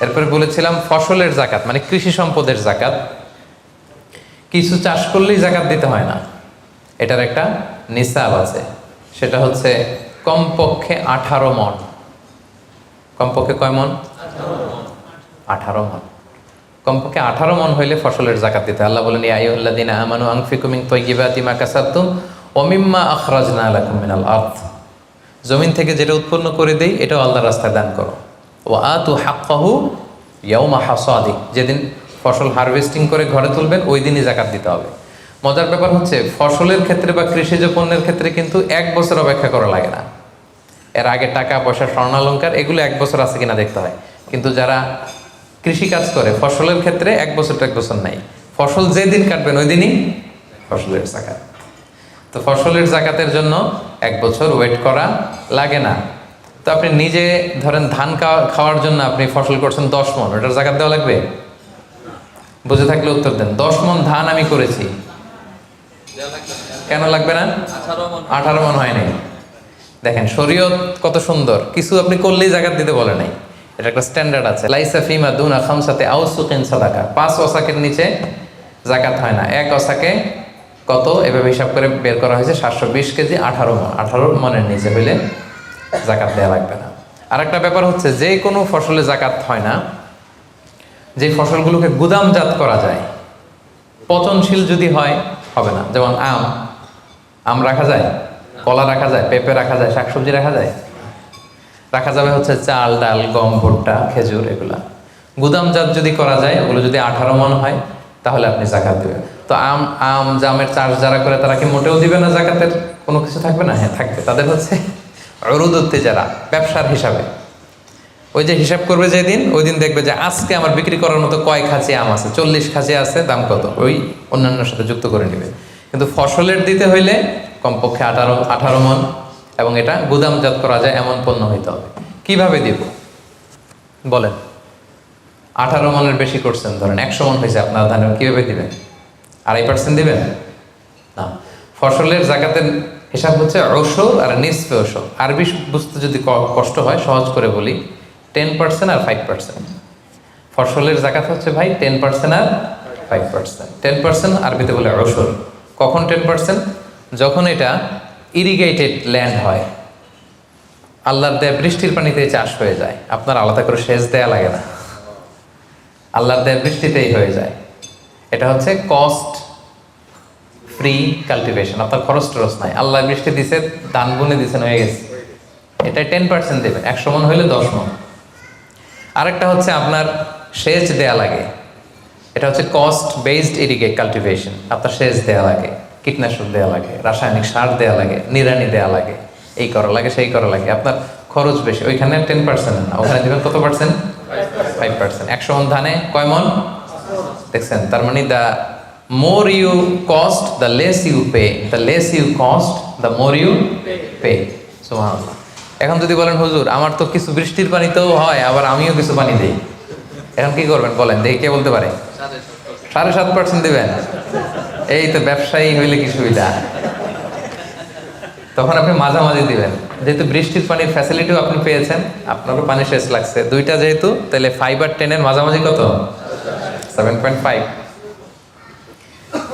এরপরে বলেছিলাম ফসলের জাকাত মানে কৃষি সম্পদের জাকাত। কিছু চাষ করলেই জাকাত দিতে হয় না। এটার একটা নিসাব আছে। সেটা হচ্ছে কমপক্ষে আঠারো মন। কমপক্ষে কয় মন? আঠারো মন। কমপক্ষে আঠারো মন হইলে ফসলের জাকাত দিতে আল্লাহ বলেন ইয়াইউল্লাদিনা আমানু আনফিকু মিন তাইয়্যিবাতি মা কাসাবতুম ওয়া মিম্মা আখরাজনা লাকুম মিনাল আরদ। জমিন থেকে যেটা উৎপন্ন করে দেই, এটাও আল্লাহর রাস্তায় দান করো। ওয়া আতু হাক্কাহু ইয়াউমা হাসাদি। যেদিন ফসল হারভেস্টিং করে ঘরে তুলবেন ওই দিনই জাকাত দিতে হবে। মজার ব্যাপার হচ্ছে, ফসলের ক্ষেত্রে বা কৃষিজ পণ্যের ক্ষেত্রে কিন্তু এক বছর অপেক্ষা করা লাগে না। এর আগে টাকা, পয়সা স্বর্ণালঙ্কার এগুলো এক বছর আছে কিনা দেখতে হয়। কিন্তু যারা কৃষি কাজ করে, ফসলের ক্ষেত্রে এক বছর এক বছর নাই। ফসল যেদিন কাটবেন ওই দিনই ফসলের জাকাত। তো ফসলের জাকাতের জন্য এক বছর ওয়েট করা লাগে না। তো আপনি নিজে ধরেন ধান খাওয়া- খাওয়ার জন্য আপনি ফসল করছেন দশ মন ওটার জাকাত দেওয়া লাগবে? বুঝে থাকলে উত্তর দেন দশ মন ধান আমি করেছি। কেন লাগবে না? আঠারো মন। হয় নাই। দেখেন শরীয়ত কত সুন্দর কিছু আপনি করলেই জাকাত দিতে বলে নাই। এটা একটা স্ট্যান্ডার্ড আছে। লাইসা ফিমা দুনা খামসাতে আউসুকিন সাদাকা। পাঁচ ওসাকের নিচে জাকাত হয় না। এক ওসাকে কত? এভাবে হিসাব করে বের করা হয়েছে সাতশো বিশ কেজি আঠারো মন। আঠারো মনের নিচে হইলে জাকাত দেওয়া লাগবে না। আর একটা ব্যাপার হচ্ছে, যে কোনো ফসলে জাকাত হয় না, যে ফসলগুলোকে গুদামজাত করা যায়, পচনশীল যদি হয়, হবে না। যেমন আম আম রাখা যায়, কলা রাখা যায়, পেঁপে রাখা যায়, শাকসবজি রাখা যায়, রাখা যাবে হচ্ছে চাল, ডাল, গম, ভুট্টা, খেজুর, এগুলা। গুদামজাত যদি করা যায়, ওগুলো যদি আঠারো মন হয়, তাহলে আপনি জাকাত দেবেন। তো আম আম, জামের চাষ যারা করে, তারা কি মোটেও দিবে না জাকাতের কোনো কিছু থাকবে না? হ্যাঁ থাকবে। তাদের হচ্ছে অরুদত্তি যারা ব্যবসার হিসাবে। ওই যে হিসাব করবে যেদিন, ওই দিন দেখবে যে আজকে আমার বিক্রি করার মতো কয় খাঁচি আম আছে? চল্লিশ খাঁচি আছে, দাম কত? ওই অন্যান্যের সাথে যুক্ত করে নেবে। কিন্তু ফসলের দিতে হইলে কমপক্ষে আঠারো আঠারো মন এবং এটা গুদামজাত করা যায়, এমন পণ্য হইতে হবে। কীভাবে দিব? বলেন। আঠারো মনের বেশি করছেন, ধরেন একশো মন হয়েছে আপনার ধানের, কীভাবে দিবেন? আড়াই পার্সেন্ট দিবেন? না। ফসলের জাকাতের হিসাব হচ্ছে ঔষধ আর নিসফে ঔষধ। আরবি বুঝতে যদি কষ্ট হয়, সহজ করে বলি টেন পার্সেন্ট আর ফাইভ পার্সেন্ট ফসলের জাকাত হচ্ছে ভাই টেন পার্সেন্ট আর ফাইভ পার্সেন্ট টেন পার্সেন্ট আরবিতে বলে ঔষধ। কখন টেন পার্সেন্ট যখন এটা ইরিগেটেড ল্যান্ড হয়। আল্লাহর দেয়া বৃষ্টির পানিতে চাষ হয়ে যায়। আপনার আলাদা করে সেচ দেয়া লাগে না। আল্লাহর দেয়া বৃষ্টিতেই হয়ে যায়। এটা হচ্ছে কস্ট ফ্রি কাল্টিভেশন আপনার খরচ টরচ নাই। আল্লাহ বৃষ্টি দিছে দান বুনে দিছেন হয়ে গেছে। এটা টেন পার্সেন্ট দেবেন একশো মন হইলে দশ মন আরেকটা হচ্ছে আপনার সেচ দেয়া লাগে। এটা হচ্ছে কস্ট বেসড ইরিগেট কাল্টিভেশন আপনার সেচ দেয়া লাগে কীটনাশক দেয়া লাগে রাসায়নিক সার দেয়া লাগে নিরানি দেয়া লাগে এই করা লাগে সেই করা লাগে। আপনার খরচ বেশি ওইখানে টেন পার্সেন্ট না ওখানে দেবেন কত পার্সেন্ট ফাইভ পার্সেন্ট একশো মন ধানে কয় মন দেখছেন তার মানে the more you cost the less you pay the less you cost the more you pay সুবহানাল্লাহ। এখন যদি বলেন, হুজুর, আমার তো কিছু বৃষ্টির পানিতেও হয়, আবার আমিও কিছু পানি দিই। এখন কি করবেন বলেন? দেখি কে বলতে পারে। সাড়ে সাত পার্সেন্ট দেবেন। এই তো ব্যবসায়ী হইলে কি সুবিধা? তখন আপনি মাঝামাঝি দিবেন। যেহেতু বৃষ্টির পানির ফ্যাসিলিটিও আপনি পেয়েছেন, আপনারও পানি শেষ লাগছে। দুইটা যেহেতু, তাহলে ফাইভ আর টেনের মাঝামাঝি কত? সেভেন পয়েন্ট ফাইভ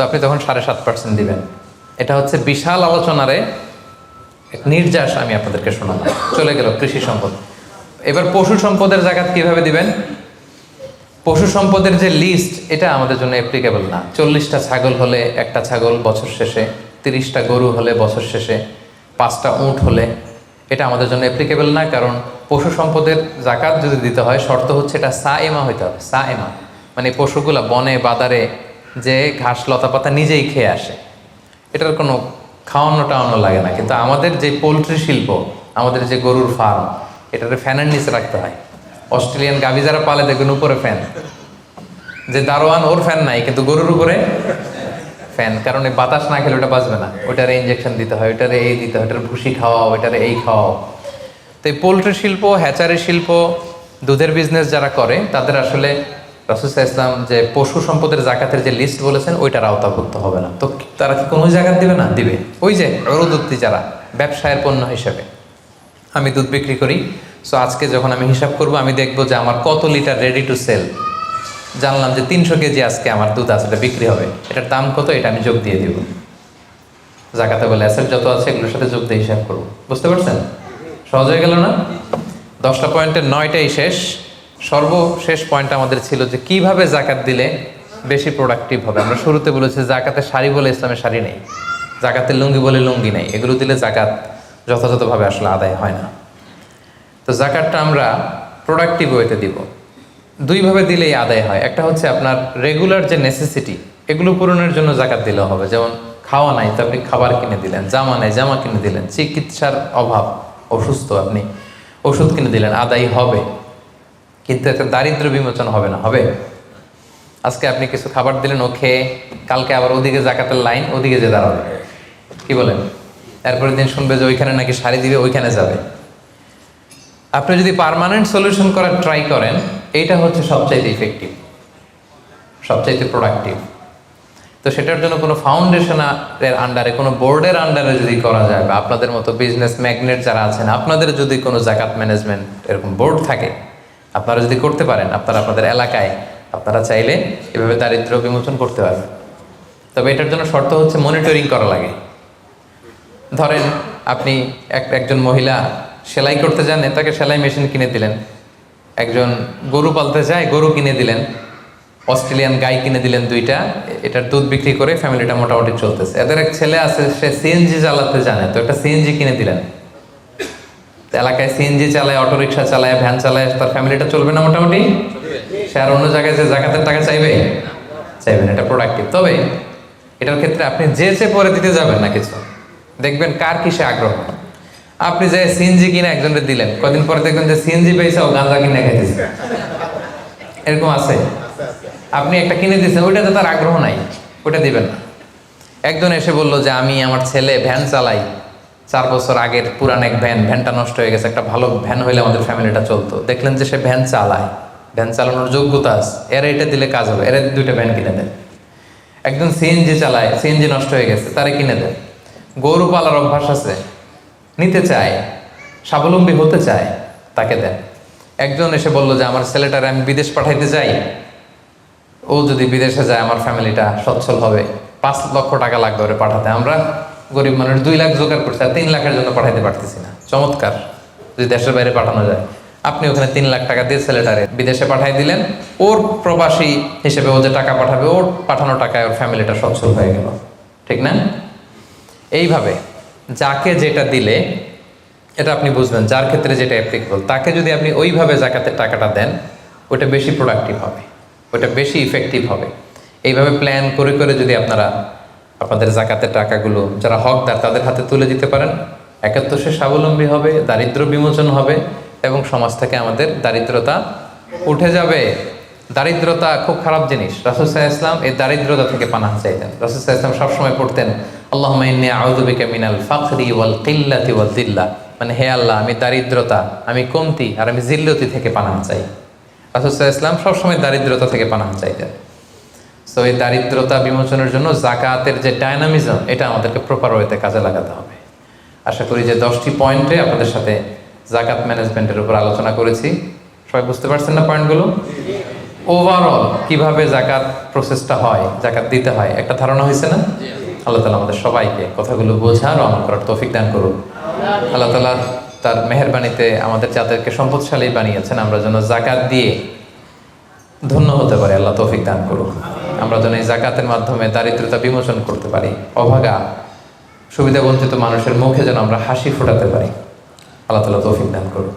তো আপনি তখন সাড়ে সাত পার্সেন্ট দিবেন। এটা হচ্ছে বিশাল আলোচনারে নির্যাস আমি আপনাদেরকে শোনালাম চলে গেল কৃষি সম্পদ। এবার পশু সম্পদের জায়গা কীভাবে দিবেন? পশু সম্পদের যে লিস্ট এটা আমাদের জন্য অ্যাপ্লিকেবল না। চল্লিশটা ছাগল হলে একটা ছাগল বছর শেষে, তিরিশটা গরু হলে বছর শেষে, পাঁচটা উট হলে, এটা আমাদের জন্য অ্যাপ্লিকেবল না। কারণ পশু সম্পদের জাকাত যদি দিতে হয়, শর্ত হচ্ছে এটা সা এমা হইতে হবে। সা এমা মানে পশুগুলা বনে, বাদারে যে ঘাস লতা পাতা নিজেই খেয়ে আসে। এটার কোনো খাওয়ানো টাওয়ানো লাগে না। কিন্তু আমাদের যে পোলট্রি শিল্প, আমাদের যে গরুর ফার্ম এটাতে ফ্যানের নিচে রাখতে হয়। অস্ট্রেলিয়ান গাভি যারা পালে দেখবেন উপরে ফ্যান। যে দারোয়ান, ওর ফ্যান নাই, কিন্তু গরুর উপরে ফ্যান। কারণ এই বাতাস না খেলে ওটা বাঁচবে না। ওইটারে ইঞ্জেকশন দিতে হয়, ওইটারে এই দিতে হয় ওটার ভুসি খাওয়া ওইটারে এই খাওয়াও। তো এই পোলট্রি শিল্প, হ্যাচারি শিল্প, দুধের বিজনেস যারা করে, তাদের আসলে রাসুসা ইসলাম যে পশু সম্পদের জাকাতের যে লিস্ট বলেছেন ওইটার আওতাভুক্ত হবে না। তো তারা কি কোনো জায়গা দিবে না? দিবে। ওই যে অরুদত্তি যারা ব্যবসায়ের পণ্য হিসেবে। আমি দুধ বিক্রি করি সো আজকে যখন আমি হিসাব করব, আমি দেখব যে আমার কত লিটার রেডি টু সেল জানলাম যে তিনশো কেজি আজকে আমার দুধ আছে, এটা বিক্রি হবে। এটার দাম কত? এটা আমি যোগ দিয়ে দিব। জাকাতে বলে অ্যাসেট যত আছে, এগুলোর সাথে যোগ দিয়ে হিসাব করব। বুঝতে পারছেন? সহজ হয়ে গেল না? দশটা পয়েন্টের নয়টাই শেষ। সর্বশেষ পয়েন্ট আমাদের ছিল যে কীভাবে জাকাত দিলে বেশি প্রোডাক্টিভ হবে। আমরা শুরুতে বলেছি জাকাতে শাড়ি বলে ইসলামের শাড়ি নেই। জাকাতের লুঙ্গি বলে লুঙ্গি নেই। এগুলো দিলে জাকাত যথাযথভাবে আসলে আদায় হয় না। তো জাকাতটা আমরা প্রোডাক্টিভ ওয়েতে দিব। দুইভাবে দিলেই আদায় হয়। একটা হচ্ছে আপনার রেগুলার যে নেসেসিটি এগুলো পূরণের জন্য জাকাত দিলেও হবে। যেমন খাওয়া নাই, তো আপনি খাবার কিনে দিলেন। জামা নাই, জামা কিনে দিলেন। চিকিৎসার অভাব, অসুস্থ আপনি ওষুধ কিনে দিলেন। আদায় হবে। কিন্তু একটা দারিদ্র বিমোচন হবে না, হবে? আজকে আপনি কিছু খাবার দিলেন ও খেয়ে কালকে আবার ওদিকে জাকাতের লাইন, ওদিকে যে দাঁড়াবে। কি বলেন? এরপরের দিন শুনবে যে ওইখানে নাকি শাড়ি দিবে, ওইখানে যাবে। আপনি যদি পার্মানেন্ট সলিউশন করার ট্রাই করেন, এইটা হচ্ছে সবচাইতে ইফেক্টিভ সবচাইতে প্রোডাক্টিভ তো সেটার জন্য কোনো ফাউন্ডেশনের আন্ডারে কোনো বোর্ডের আন্ডারে যদি করা যায়, বা আপনাদের মতো বিজনেস ম্যাগনেট যারা আছেন, আপনাদের যদি কোনো জাকাত ম্যানেজমেন্ট এরকম বোর্ড থাকে আপনারা যদি করতে পারেন, আপনারা আপনাদের এলাকায়, আপনারা চাইলে এভাবে দারিদ্র বিমোচন করতে পারবেন। তবে এটার জন্য শর্ত হচ্ছে মনিটরিং করা লাগে। ধরেন আপনি এক, একজন মহিলা সেলাই করতে যান তাকে সেলাই মেশিন কিনে দিলেন। একজন গরু পালতে যায়, গরু কিনে দিলেন। অস্ট্রেলিয়ান গাই কিনে দিলেন দুইটা, এটার দুধ বিক্রি করে ফ্যামিলিটা মোটামুটি চলতেছে। এদের এক ছেলে আছে, সে সিএনজি চালাতে জানে, তো একটা সিএনজি কিনে দিলেন। এলাকায় সিএনজি চালায়, অটোরিকশা চালায়, ভ্যান চালায়, তার ফ্যামিলিটা চলবে না মোটামুটি? সে আর অন্য জায়গায় যে জাকাতের টাকা চাইবে? চাইবেন এটা প্রোডাক্টিভ তবে এটার ক্ষেত্রে আপনি যে যে পরে দিতে যাবেন না কিছু, দেখবেন কার কিসে আগ্রহ। আপনি যে সিএনজি কিনে একজনকে দিলেন, কদিন পরে দেখবেন যে সিএনজি পেয়েছে ও গাঁজা কিনে খাইতেছে। এরকম আছে। আপনি একটা কিনে দিয়েছেন ওইটাতে তার আগ্রহ নাই ওটা দিবেন না। একজন এসে বলল যে, আমি আমার ছেলে ভ্যান চালাই চার বছর আগের পুরান এক ভ্যান, ভ্যানটা নষ্ট হয়ে গেছে, একটা ভালো ভ্যান হইলে আমাদের ফ্যামিলিটা চলতো। দেখলেন যে সে ভ্যান চালায়। ভ্যান চালানোর যোগ্যতা আছে। এরা এটা দিলে কাজ হবে, এরা দুইটা ভ্যান কিনে দেয়। একজন সিএনজি চালায় সিএনজি নষ্ট হয়ে গেছে, তারে কিনে দেন গরু পালার অভ্যাস আছে, নিতে চায়, স্বাবলম্বী হতে চায়, তাকে দেন একজন এসে বলল যে, আমার ছেলেটারে আমি বিদেশ পাঠাইতে চাই। ও যদি বিদেশে যায়, আমার ফ্যামিলিটা সচ্ছল হবে। পাঁচ লক্ষ টাকা লাগবে ওরে পাঠাতে। আমরা গরিব মানুষ দুই লাখ জোগাড় করছি আর তিন লাখের জন্য পাঠাইতে পারতেছি না। চমৎকার। যদি দেশের বাইরে পাঠানো যায়। আপনি ওখানে তিন লাখ টাকা দিয়ে ছেলেটারে বিদেশে পাঠাই দিলেন। ওর প্রবাসী হিসেবে ও যে টাকা পাঠাবে, ওর পাঠানো টাকায় ওর ফ্যামিলিটা সচ্ছল হয়ে গেল। ঠিক না? এইভাবে যাকে যেটা দিলে, এটা আপনি বুঝবেন যার ক্ষেত্রে যেটা অ্যাপ্লিকেবল তাকে যদি আপনি ওইভাবে জাকাতের টাকাটা দেন ওটা বেশি প্রোডাক্টিভ হবে। ওটা বেশি ইফেক্টিভ হবে। এইভাবে প্ল্যান করে করে যদি আপনারা আপনাদের জাকাতের টাকাগুলো যারা হকদার, তাদের হাতে তুলে দিতে পারেন। একাত্তর সে স্বাবলম্বী হবে দারিদ্র বিমোচন হবে এবং সমাজ থেকে আমাদের দারিদ্রতা উঠে যাবে। দারিদ্রতা খুব খারাপ জিনিস। রাসুসাহ ইসলাম এই দারিদ্রতা থেকে পানাহ চাইতেন। রাসুসাহ ইসলাম সবসময় পড়তেন আল্লাহ মিনাল ফাখরি ওয়াল কিল্লাতি মানে হে আল্লাহ, আমি দারিদ্রতা, আমি কমতি আর আমি জিল্লতি থেকে পানাহ চাই। রাসুসাহ ইসলাম সবসময় দারিদ্রতা থেকে পানাহ চাইতেন। সো এই দারিদ্রতা বিমোচনের জন্য জাকাতের যে ডায়নামিজম এটা আমাদেরকে প্রপার ওয়েতে কাজে লাগাতে হবে। আশা করি যে দশটি পয়েন্টে আপনাদের সাথে জাকাত ম্যানেজমেন্টের উপর আলোচনা করেছি। সবাই বুঝতে পারছেন না পয়েন্টগুলো? ওভারঅল কীভাবে জাকাত প্রসেসটা হয়, জাকাত দিতে হয়, একটা ধারণা হয়েছে না? আল্লাহ তালা আমাদের সবাইকে কথাগুলো বোঝার ও আমল করার তৌফিক দান করুন। আল্লাহ তালা তার মেহরবানিতে আমাদের যাদেরকে সম্পদশালী বানিয়েছেন। আমরা যেন জাকাত দিয়ে ধন্য হতে পারি। আল্লাহ তৌফিক দান করুন আমরা যেন এই জাকাতের মাধ্যমে দারিদ্রতা বিমোচন করতে পারি। অভাগা সুবিধা বঞ্চিত মানুষের মুখে যেন আমরা হাসি ফোটাতে পারি। আল্লাহ তালা তৌফিক দান করুন।